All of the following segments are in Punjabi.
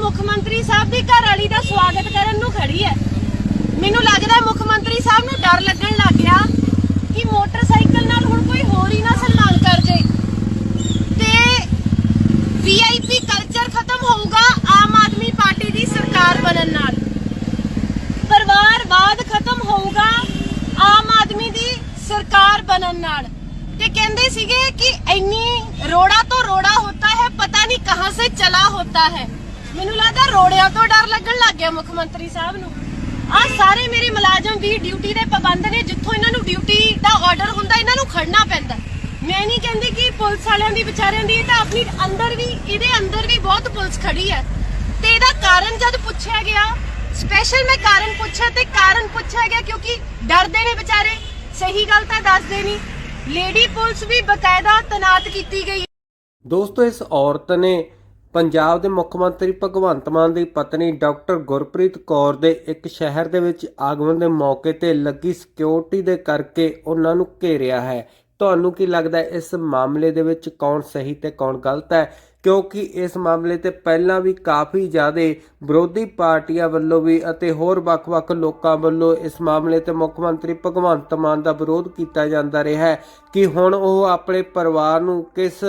ਮੁੱਖ ਮੰਤਰੀ ਸਾਹਿਬ ਦੀ ਘਰ ਵਾਲੀ ਦਾ ਸਵਾਗਤ ਕਰਨ ਨੂੰ ਖੜੀ ਹੈ ਮੈਨੂੰ ਲੱਗਦਾ ਮੁੱਖ ਮੰਤਰੀ ਸਾਹਿਬ ਨੂੰ ਡਰ ਲੱਗਣ ਲੱਗ ਗਿਆ ਕਿ ਮੋਟਰਸਾਈਕਲ ਨਾਲ ਹੁਣ ਕੋਈ ਹੋਰ ਹੀ ਨਾ ਸਨਮਾਨ ਕਰ ਜੇ ਤੇ ਵੀਆਈਪੀ ਕਲਚਰ ਖਤਮ ਹੋਊਗਾ ਆਮ ਆਦਮੀ ਪਾਰਟੀ ਦੀ ਸਰਕਾਰ ਬਣਨ ਨਾਲ। ਪਰਿਵਾਰਵਾਦ ਖਤਮ ਹੋਊਗਾ ਆਮ ਆਦਮੀ ਦੀ ਸਰਕਾਰ ਬਣਨ ਨਾਲ। ਤੇ ਕਹਿੰਦੇ ਸੀਗੇ ਕਿ ਇੰਨੀ ਰੋੜਾ ਤੋਂ ਰੋੜਾ ਹੁੰਦਾ ਹੈ, ਪਤਾ ਨਹੀਂ ਕਹਾਂ ਸੇ ਚਲਾ ਹੋਤਾ ਹੈ। ਮੈਨੂੰ ਲੱਗਦਾ ਰੋੜਿਆਂ ਤੋਂ ਡਰ ਲੱਗਣ ਲੱਗ ਗਿਆ ਮੁੱਖ ਮੰਤਰੀ ਸਾਹਿਬ ਨੂੰ। ਆ ਸਾਰੇ ਮੇਰੇ ਮੁਲਾਜ਼ਮ ਵੀ ਡਿਊਟੀ ਦੇ ਪਾਬੰਦ ਨੇ, ਜਿੱਥੋਂ ਇਹਨਾਂ ਨੂੰ ਡਿਊਟੀ ਦਾ ਆਰਡਰ ਹੁੰਦਾ, ਇਹਨਾਂ ਨੂੰ ਖੜਨਾ ਪੈਂਦਾ। ਮੈਂ ਨਹੀਂ ਕਹਿੰਦੀ ਕਿ ਪੁਲਿਸ ਵਾਲਿਆਂ ਦੀ, ਵਿਚਾਰਿਆਂ ਦੀ, ਇਹ ਤਾਂ ਆਪਣੀ ਅੰਦਰ ਵੀ, ਇਹਦੇ ਅੰਦਰ ਵੀ ਬਹੁਤ ਪੁਲਿਸ ਖੜੀ ਹੈ। ਤੇ ਇਹਦਾ ਕਾਰਨ ਜਦ ਪੁੱਛਿਆ ਗਿਆ ਸਪੈਸ਼ਲ ਮੈਂ ਕਾਰਨ ਪੁੱਛਿਆ ਤੇ ਕਾਰਨ ਪੁੱਛਿਆ ਗਿਆ ਕਿਉਂਕਿ ਡਰਦੇ ਨੇ ਵਿਚਾਰੇ। ਸਹੀ ਗੱਲ ਤਾਂ ਦੱਸਦੇ ਨਹੀਂ। ਲੇਡੀ ਪੁਲਿਸ ਵੀ ਬਕਾਇਦਾ ਤਨਾਤ ਕੀਤੀ ਗਈ ਦੋਸਤੋ, ਇਸ ਔਰਤ ਨੇ ਪੰਜਾਬ ਦੇ ਮੁੱਖ ਮੰਤਰੀ ਭਗਵੰਤ ਮਾਨ ਦੀ ਪਤਨੀ ਡਾਕਟਰ ਗੁਰਪ੍ਰੀਤ ਕੌਰ ਦੇ ਇੱਕ ਸ਼ਹਿਰ ਦੇ ਵਿੱਚ ਆਗਮਨ ਦੇ ਮੌਕੇ ਤੇ ਲੱਗੀ ਸਿਕਿਉਰਿਟੀ ਦੇ ਕਰਕੇ ਉਹਨਾਂ ਨੂੰ ਘੇਰਿਆ ਹੈ। ਤੁਹਾਨੂੰ ਕੀ ਲੱਗਦਾ ਇਸ ਮਾਮਲੇ ਦੇ ਵਿੱਚ ਕੌਣ ਸਹੀ ਤੇ ਕੌਣ ਗਲਤ ਹੈ? ਕਿਉਂਕਿ ਇਸ ਮਾਮਲੇ ਤੇ ਪਹਿਲਾਂ ਵੀ ਕਾਫੀ ਜ਼ਿਆਦਾ ਵਿਰੋਧੀ ਪਾਰਟੀਆਂ ਵੱਲੋਂ ਵੀ ਅਤੇ ਹੋਰ ਵੱਖ-ਵੱਖ ਲੋਕਾਂ ਵੱਲੋਂ ਇਸ ਮਾਮਲੇ ਤੇ ਮੁੱਖ ਮੰਤਰੀ ਭਗਵੰਤ ਮਾਨ ਦਾ ਵਿਰੋਧ ਕੀਤਾ ਜਾਂਦਾ ਰਿਹਾ ਹੈ ਕਿ ਹੁਣ ਉਹ ਆਪਣੇ ਪਰਿਵਾਰ ਨੂੰ ਕਿਸ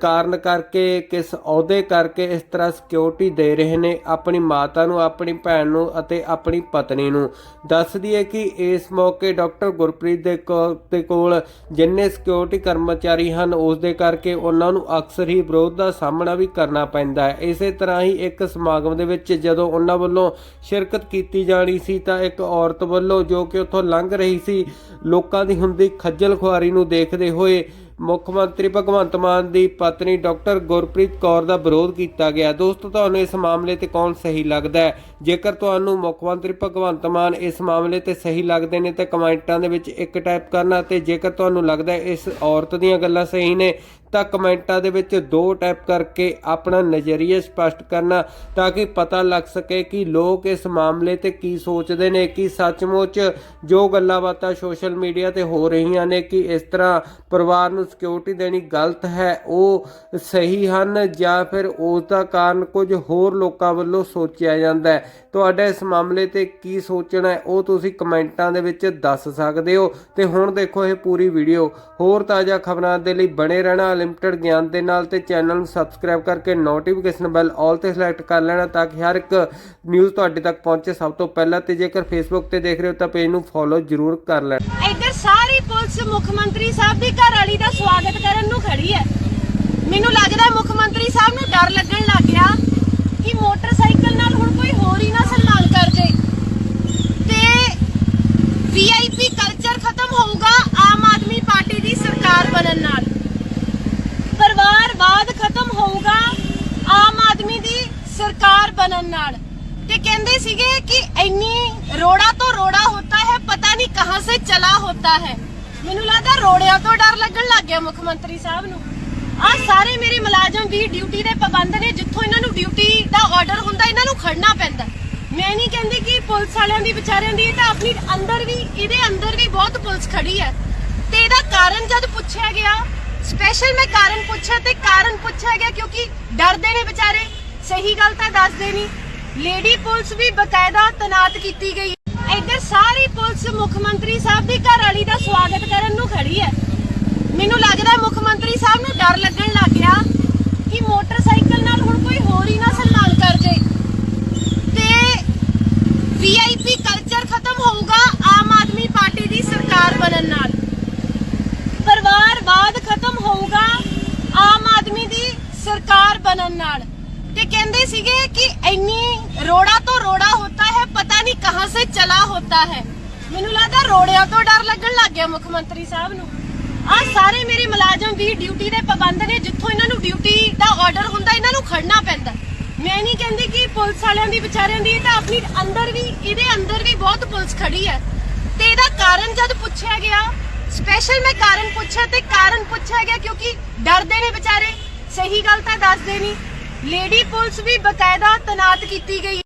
ਕਾਰਨ ਕਰਕੇ, ਕਿਸ ਅਹੁਦੇ ਕਰਕੇ ਇਸ ਤਰ੍ਹਾਂ ਸਿਕਿਉਰਿਟੀ ਦੇ ਰਹੇ ਨੇ, ਆਪਣੀ ਮਾਤਾ ਨੂੰ, ਆਪਣੀ ਭੈਣ ਨੂੰ ਅਤੇ ਆਪਣੀ ਪਤਨੀ ਨੂੰ। ਦੱਸ ਦਈਏ ਕਿ ਇਸ ਮੌਕੇ ਡਾਕਟਰ ਗੁਰਪ੍ਰੀਤ ਦੇ ਕੋ- ਦੇ ਕੋਲ ਜਿੰਨੇ ਸਿਕਿਉਰਿਟੀ ਕਰਮਚਾਰੀ ਹਨ ਉਸ ਦੇ ਕਰਕੇ ਉਹਨਾਂ ਨੂੰ ਅਕਸਰ ਹੀ ਵਿਰੋਧ ਦਾ ਸਾਹਮਣਾ ਵੀ ਕਰਨਾ ਪੈਂਦਾ ਹੈ। ਇਸੇ ਤਰ੍ਹਾਂ ਹੀ ਇੱਕ ਸਮਾਗਮ ਦੇ ਵਿੱਚ ਜਦੋਂ ਉਹਨਾਂ ਵੱਲੋਂ ਸ਼ਿਰਕਤ ਕੀਤੀ ਜਾਣੀ ਸੀ ਤਾਂ ਇੱਕ ਔਰਤ ਵੱਲੋਂ ਜੋ ਕਿ ਉੱਥੋਂ ਲੰਘ ਰਹੀ ਸੀ, ਲੋਕਾਂ ਦੀ ਹੁੰਦੀ ਖੱਜਲ ਖੁਆਰੀ ਨੂੰ ਦੇਖਦੇ ਹੋਏ ਮੁੱਖ ਮੰਤਰੀ ਭਗਵੰਤ ਮਾਨ ਦੀ ਪਤਨੀ ਡਾਕਟਰ ਗੁਰਪ੍ਰੀਤ ਕੌਰ ਦਾ ਵਿਰੋਧ ਕੀਤਾ ਗਿਆ। ਦੋਸਤੋ, ਤੁਹਾਨੂੰ ਇਸ ਮਾਮਲੇ ਤੇ ਕੌਣ ਸਹੀ ਲੱਗਦਾ ਹੈ? ਜੇਕਰ ਤੁਹਾਨੂੰ ਮੁੱਖ ਮੰਤਰੀ ਭਗਵੰਤ ਮਾਨ ਇਸ ਮਾਮਲੇ ਤੇ ਸਹੀ ਲੱਗਦੇ ਨੇ, ਤਾਂ ਕਮੈਂਟਾਂ ਦੇ ਵਿੱਚ ਇੱਕ ਟਾਈਪ ਕਰਨਾ ਤੇ ਜੇਕਰ ਤੁਹਾਨੂੰ ਲੱਗਦਾ ਇਸ ਔਰਤ ਦੀਆਂ ਗੱਲਾਂ ਸਹੀ ਨੇ, ਤਾਂ ਕਮੈਂਟਾਂ ਦੇ ਵਿੱਚ ਦੋ ਟਾਈਪ ਕਰਕੇ ਆਪਣਾ ਨਜ਼ਰੀਆ ਸਪਸ਼ਟ ਕਰਨਾ, ਤਾਂ ਕਿ ਪਤਾ ਲੱਗ ਸਕੇ ਕਿ ਲੋਕ ਇਸ ਮਾਮਲੇ ਤੇ ਕੀ ਸੋਚਦੇ ਨੇ, ਕਿ ਸੱਚਮੁੱਚ ਜੋ ਗੱਲਾਂ ਬਾਤਾਂ ਸੋਸ਼ਲ ਮੀਡੀਆ ਤੇ ਹੋ ਰਹੀਆਂ ਨੇ, ਕਿ ਇਸ ਤਰ੍ਹਾਂ ਪਰਿਵਾਰ ਨੂੰ ਸਿਕਿਉਰਿਟੀ ਦੇਣੀ ਗਲਤ ਹੈ, ਉਹ ਸਹੀ ਹਨ ਜਾਂ ਫਿਰ ਉਸ ਦਾ ਕਾਰਨ ਕੁਝ ਹੋਰ ਲੋਕਾਂ ਵੱਲੋਂ ਸੋਚਿਆ ਜਾਂਦਾ ਹੈ। ਤੁਹਾਡਾ ਇਸ ਮਾਮਲੇ ਤੇ ਕੀ ਸੋਚਣਾ ਹੈ, ਉਹ ਤੁਸੀਂ ਕਮੈਂਟਾਂ ਦੇ ਵਿੱਚ ਦੱਸ ਸਕਦੇ ਹੋ। ਤੇ ਹੁਣ ਦੇਖੋ ਇਹ ਪੂਰੀ ਵੀਡੀਓ। ਹੋਰ ਤਾਜ਼ਾ ਖਬਰਾਂ ਦੇ ਲਈ ਬਣੇ ਰਹਿਣਾ ਲਿਮਟਿਡ ਗਿਆਨ ਦੇ ਨਾਲ ਤੇ ਚੈਨਲ ਨੂੰ ਸਬਸਕ੍ਰਾਈਬ ਕਰਕੇ ਨੋਟੀਫਿਕੇਸ਼ਨ ਬੈਲ ਆਲ ਤੇ ਸਿਲੈਕਟ ਕਰ ਲੈਣਾ ਤਾਂ ਕਿ ਹਰ ਇੱਕ ਨਿਊਜ਼ ਤੁਹਾਡੇ ਤੱਕ ਪਹੁੰਚੇ ਸਭ ਤੋਂ ਪਹਿਲਾਂ। ਤੇ ਜੇਕਰ ਫੇਸਬੁੱਕ ਤੇ ਦੇਖ ਰਹੇ ਹੋ ਤਾਂ ਪੇਜ ਨੂੰ ਫੋਲੋ ਜ਼ਰੂਰ ਕਰ ਲੈਣਾ। ਪੁਲਿਸ ਮੁੱਖ ਮੰਤਰੀ ਸਾਹਿਬ ਦੀ ਘਰ ਵਾਲੀ ਦਾ ਸਵਾਗਤ ਕਰਨ ਨੂੰ ਖੜੀ ਹੈ। ਮੈਨੂੰ ਲੱਗਦਾ ਮੁੱਖ ਮੰਤਰੀ ਸਾਹਿਬ ਨੂੰ ਡਰ ਲੱਗਣ ਲੱਗ ਗਿਆ ਕਿ ਮੋਟਰਸਾਈਕਲ ਨਾਲ ਹੁਣ ਕੋਈ ਹੋਰ ਹੀ ਨਾ ਸਨਮਾਨ ਕਰ ਜੇ ਤੇ ਵੀਆਈਪੀ ਕਲਚਰ ਖਤਮ ਹੋਊਗਾ ਆਮ ਆਦਮੀ ਪਾਰਟੀ ਦੀ ਸਰਕਾਰ ਬਣਨ ਨਾਲ। ਪਰਿਵਾਰਵਾਦ ਖਤਮ ਹੋਊਗਾ ਆਮ ਆਦਮੀ ਦੀ ਸਰਕਾਰ ਬਣਨ ਨਾਲ। ਤੇ ਕਹਿੰਦੇ ਸੀਗੇ ਕਿ ਇੰਨੀ ਰੋੜਾ ਤੋਂ ਰੋੜਾ ਹੁੰਦਾ ਹੈ, ਪਤਾ ਨਹੀਂ ਕਹਾਂ ਸੇ ਚਲਾ ਹੋਤਾ ਹੈ। ਮੈਨੂੰ ਲੱਗਦਾ ਰੋੜਿਆਂ ਤੋਂ ਡਰ ਲੱਗਣ ਲੱਗ ਗਿਆ ਮੁੱਖ ਮੰਤਰੀ ਸਾਹਿਬ ਨੂੰ। ਆ ਸਾਰੇ ਮੇਰੇ ਮੁਲਾਜ਼ਮ ਵੀ ਡਿਊਟੀ ਦੇ ਪਾਬੰਦ ਨੇ, ਜਿੱਥੋਂ ਇਹਨਾਂ ਨੂੰ ਡਿਊਟੀ ਦਾ ਆਰਡਰ ਹੁੰਦਾ, ਇਹਨਾਂ ਨੂੰ ਖੜਨਾ ਪੈਂਦਾ। ਮੈਂ ਨਹੀਂ ਕਹਿੰਦੀ ਕਿ ਪੁਲਿਸ ਵਾਲਿਆਂ ਦੀ, ਵਿਚਾਰਿਆਂ ਦੀ, ਇਹ ਤਾਂ ਆਪਣੀ ਅੰਦਰ ਵੀ, ਇਹਦੇ ਅੰਦਰ ਵੀ ਬਹੁਤ ਪੁਲਿਸ ਖੜੀ ਹੈ। ਤੇ ਇਹਦਾ ਕਾਰਨ ਜਦ ਪੁੱਛਿਆ ਗਿਆ ਸਪੈਸ਼ਲ ਮੈਂ ਕਾਰਨ ਪੁੱਛਿਆ ਤੇ ਕਾਰਨ ਪੁੱਛਿਆ ਗਿਆ ਕਿਉਂਕਿ ਡਰਦੇ ਨੇ ਵਿਚਾਰੇ। ਸਹੀ ਗੱਲ ਤਾਂ ਦੱਸਦੇ ਨਹੀਂ। ਲੇਡੀ ਪੁਲਿਸ ਵੀ ਬਕਾਇਦਾ ਤਨਾਤ ਕੀਤੀ ਗਈ ਇੱਧਰ ਸਾਰੀ ਪੁਲਿਸ ਮੁੱਖ ਮੰਤਰੀ ਸਾਹਿਬ ਦੀ ਘਰ ਵਾਲੀ ਦਾ ਸਵਾਗਤ ਕਰਨ ਨੂੰ ਖੜੀ ਹੈ। ਮੈਨੂੰ ਲੱਗਦਾ ਮੁੱਖ ਮੰਤਰੀ ਸਾਹਿਬ ਨੂੰ ਡਰ ਲੱਗਣ ਲੱਗ ਗਿਆ ਕਿ ਮੋਟਰਸਾਈਕਲ ਨਾਲ ਹੁਣ ਕੋਈ ਹੋਰ ਹੀ ਨਾ ਸਨਮਾਨ ਕਰ ਜੇ ਤੇ ਵੀਆਈਪੀ ਕਲਚਰ ਖਤਮ ਹੋਊਗਾ ਆਮ ਆਦਮੀ ਪਾਰਟੀ ਦੀ ਸਰਕਾਰ ਬਣਨ ਨਾਲ। ਪਰਿਵਾਰਵਾਦ ਖਤਮ ਹੋਊਗਾ ਆਮ ਆਦਮੀ ਦੀ ਸਰਕਾਰ ਬਣਨ ਨਾਲ। ਕਹਿੰਦੇ ਸੀਗੇ ਕਿ ਇੰਨੀ ਰੋੜਾ ਤੋਂ ਰੋੜਾ ਹੁੰਦਾ ਹੈ, ਪਤਾ ਨਹੀਂ ਕਹਾਂ ਸੇ ਚਲਾ ਹੋਤਾ ਹੈ। ਮੈਨੂੰ ਲੱਗਦਾ ਰੋੜਿਆਂ ਤੋਂ ਡਰ ਲੱਗਣ ਲੱਗ ਗਿਆ ਮੁੱਖ ਮੰਤਰੀ ਸਾਹਿਬ ਨੂੰ। ਆ ਸਾਰੇ ਮੇਰੇ ਮੁਲਾਜ਼ਮ ਵੀ ਡਿਊਟੀ ਦੇ ਪਾਬੰਦ ਨੇ, ਜਿੱਥੋਂ ਇਹਨਾਂ ਨੂੰ ਡਿਊਟੀ ਦਾ ਆਰਡਰ ਹੁੰਦਾ, ਇਹਨਾਂ ਨੂੰ ਖੜਨਾ ਪੈਂਦਾ। ਮੈਂ ਨਹੀਂ ਕਹਿੰਦੀ ਕਿ ਪੁਲਿਸ ਵਾਲਿਆਂ ਦੀ, ਵਿਚਾਰਿਆਂ ਦੀ, ਇਹ ਤਾਂ ਆਪਣੀ ਅੰਦਰ ਵੀ, ਇਹਦੇ ਅੰਦਰ ਵੀ ਬਹੁਤ ਪੁਲਿਸ ਖੜੀ ਹੈ। ਤੇ ਇਹਦਾ ਕਾਰਨ ਜਦ ਪੁੱਛਿਆ ਗਿਆ ਸਪੈਸ਼ਲ ਮੈਂ ਕਾਰਨ ਪੁੱਛਿਆ ਤੇ ਕਾਰਨ ਪੁੱਛਿਆ ਗਿਆ ਕਿਉਂਕਿ ਡਰਦੇ ਨੇ ਵਿਚਾਰੇ। ਸਹੀ ਗੱਲ ਤਾਂ ਦੱਸਦੇ ਨਹੀਂ। ਲੇਡੀ ਪੁਲਿਸ ਵੀ ਬਕਾਇਦਾ ਤਨਾਤ ਕੀਤੀ ਗਈ